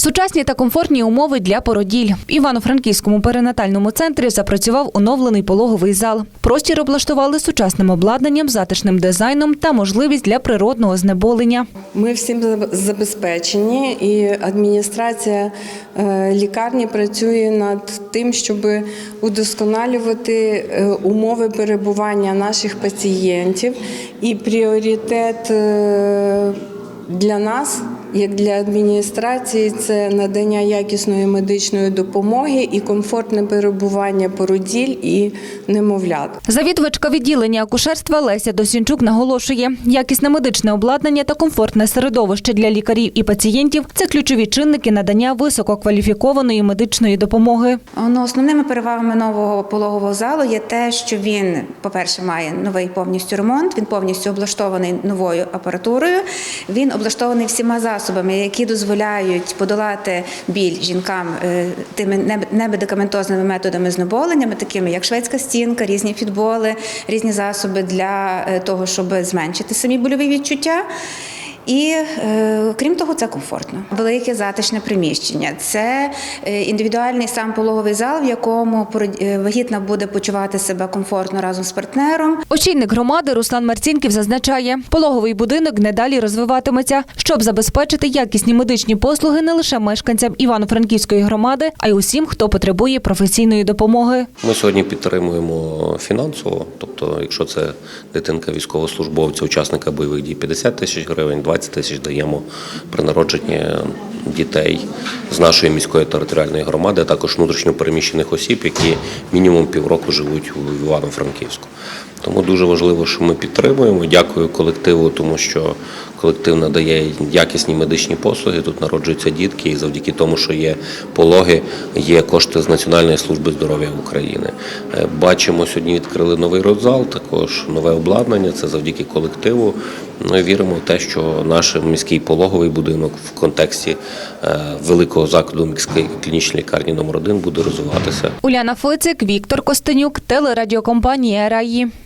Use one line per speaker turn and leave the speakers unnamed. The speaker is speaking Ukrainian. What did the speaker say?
Сучасні та комфортні умови для породіль. В Івано-Франківському перинатальному центрі запрацював оновлений пологовий зал. Простір облаштували сучасним обладнанням, затишним дизайном та можливість для природного знеболення.
Ми всім забезпечені, і адміністрація е, лікарні працює над тим, щоб удосконалювати е, умови перебування наших пацієнтів. І пріоритет е, для нас, як для адміністрації, це надання якісної медичної допомоги і комфортне перебування породіль і немовлят.
Завідувачка відділення акушерства Леся Досінчук наголошує, якісне медичне обладнання та комфортне середовище для лікарів і пацієнтів це ключові чинники надання висококваліфікованої медичної допомоги.
Ну, основними перевагами нового пологового залу є те, що він, по-перше, має новий повністю ремонт, він повністю облаштований новою апаратурою. Він облаштований всіма засобами, які дозволяють подолати біль жінкам е, тими не- немедикаментозними методами знеболеннями, такими як шведська стінка, різні фітболи, різні засоби для е, того, щоб зменшити самі больові відчуття. І е, крім того, це комфортно. Велике затишне приміщення. Це е, індивідуальний сам пологовий зал, в якому е, вагітна буде почувати себе комфортно разом з партнером.
Очільник громади Руслан Марцінків зазначає, пологовий будинок не далі розвиватиметься, щоб забезпечити якісні медичні послуги не лише мешканцям Івано-Франківської громади, а й усім, хто потребує професійної допомоги.
Ми сьогодні підтримуємо фінансово, тобто, якщо це дитинка військовослужбовця, учасника бойових дій 50 тисяч гривень, 20 тисяч даємо при народженні дітей з нашої міської територіальної громади, а також внутрішньопереміщених осіб, які мінімум півроку живуть у Івано-Франківську. Тому дуже важливо, що ми підтримуємо. Дякую колективу, тому що колектив надає якісні медичні послуги. Тут народжуються дітки, і завдяки тому, що є пологи, є кошти з Національної служби здоров'я України. Е, Бачимо, сьогодні відкрили новий родзал, також нове обладнання. Це завдяки колективу. І віримо в те, що наш міський пологовий будинок в контексті великого закладу міської клінічної лікарні номер 1 буде розвиватися.
Уляна Флицик, Віктор Костенюк, телерадіокомпанія Раї.